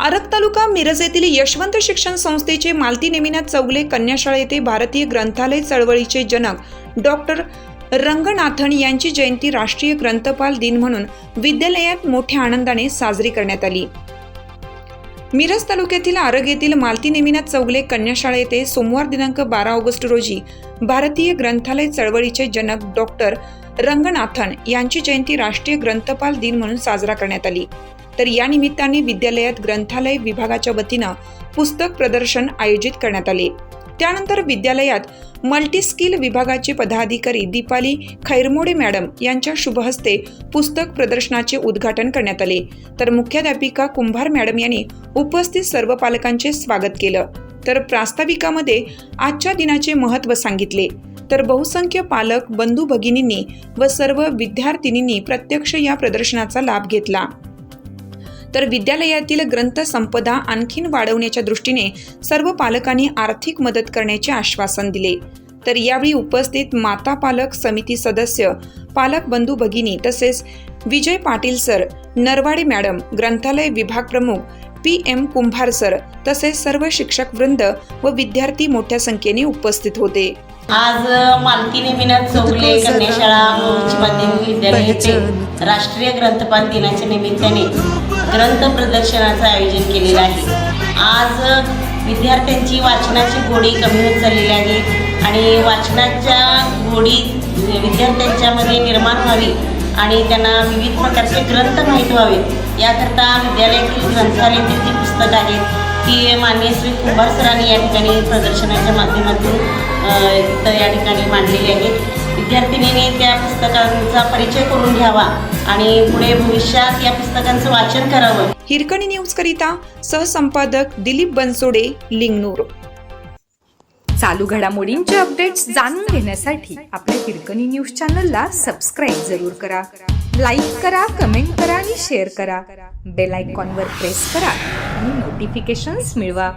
आरग तालुका मिरज येथील यशवंत शिक्षण संस्थेचे मालती नेमिनाथ चौगले कन्याशाळा येथे भारतीय ग्रंथालय चळवळीचे जनक डॉक्टर रंगनाथन यांची जयंती राष्ट्रीय ग्रंथपाल दिन म्हणून विद्यालयात मोठ्या आनंदाने साजरी करण्यात आली. मिरज तालुक्यातील आरग येथील मालती नेमिनाथ चौगले कन्याशाळा येथे सोमवार दिनांक बारा ऑगस्ट रोजी भारतीय ग्रंथालय चळवळीचे जनक डॉक्टर रंगनाथन यांची जयंती राष्ट्रीय ग्रंथपाल दिन म्हणून साजरा करण्यात आली. तर या निमित्ताने विद्यालयात ग्रंथालय विभागाच्या वतीनं पुस्तक प्रदर्शन आयोजित करण्यात आले. त्यानंतर विद्यालयात मल्टीस्किल विभागाचे पदाधिकारी दीपाली खैरमोडे मॅडम यांच्या शुभहस्ते पुस्तक प्रदर्शनाचे उद्घाटन करण्यात आले. तर मुख्याध्यापिका कुंभार मॅडम यांनी उपस्थित सर्व पालकांचे स्वागत केलं. तर प्रास्ताविकामध्ये आजच्या दिनाचे महत्त्व सांगितले. तर बहुसंख्य पालक बंधू भगिनींनी व सर्व विद्यार्थिनींनी प्रत्यक्ष या प्रदर्शनाचा लाभ घेतला. तर विद्यालयातील ग्रंथ संपदा आणखीन वाढवण्याच्या दृष्टीने सर्व पालकांनी आर्थिक मदत करण्याचे आश्वासन दिले. तर यावेळी उपस्थित माता पालक समिती सदस्य पालक बंधू भगिनी तसेच विजय पाटील सर नरवाडे मॅडम ग्रंथालय विभाग प्रमुख पी एम कुंभार सर तसेच सर्व शिक्षक वृंद व विद्यार्थी मोठ्या संख्येने उपस्थित होते. आज मालती नेमिनाथ चौगले कन्याशाळा उच्च माध्यमिक विद्यालय येथे राष्ट्रीय ग्रंथपाल दिनाच्या निमित्ताने ग्रंथ प्रदर्शनाचं आयोजन केलेलं आहे. आज विद्यार्थ्यांची वाचनाची गोडी कमी होत चाललेली आहे आणि वाचनाच्या गोडी विद्यार्थ्यांच्यामध्ये निर्माण व्हावी आणि त्यांना विविध प्रकारचे ग्रंथ माहीत व्हावेत याकरता विद्यालयातील ग्रंथालयातील जी पुस्तकं आहेत. ती माननीय श्री कुंभार सरांनी या ठिकाणी प्रदर्शनाच्या माध्यमातून तर या ठिकाणी मांडलेली आहेत. विद्यार्थिनीने त्या पुस्तकांचा परिचय करून घ्यावा. आणि पुढे भविष्यात या पुस्तकांचं वाचन करावं. हिरकणी न्यूज करिता सहसंपादक दिलीप बनसोडे लिंगनूर. चालू घडामोडींचे अपडेट्स जाणून घेण्यासाठी आपल्या हिरकणी न्यूज चॅनलला सबस्क्राईब जरूर करा. लाईक करा कमेंट करा आणि शेअर करा. बेल आयकॉनवर प्रेस करा आणि नोटिफिकेशन्स मिळवा.